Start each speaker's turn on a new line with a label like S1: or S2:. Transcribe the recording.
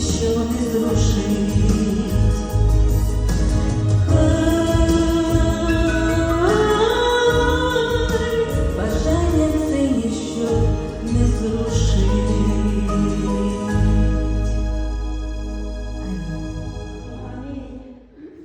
S1: що не зрушить. Хай бажання сині, що не зрушить.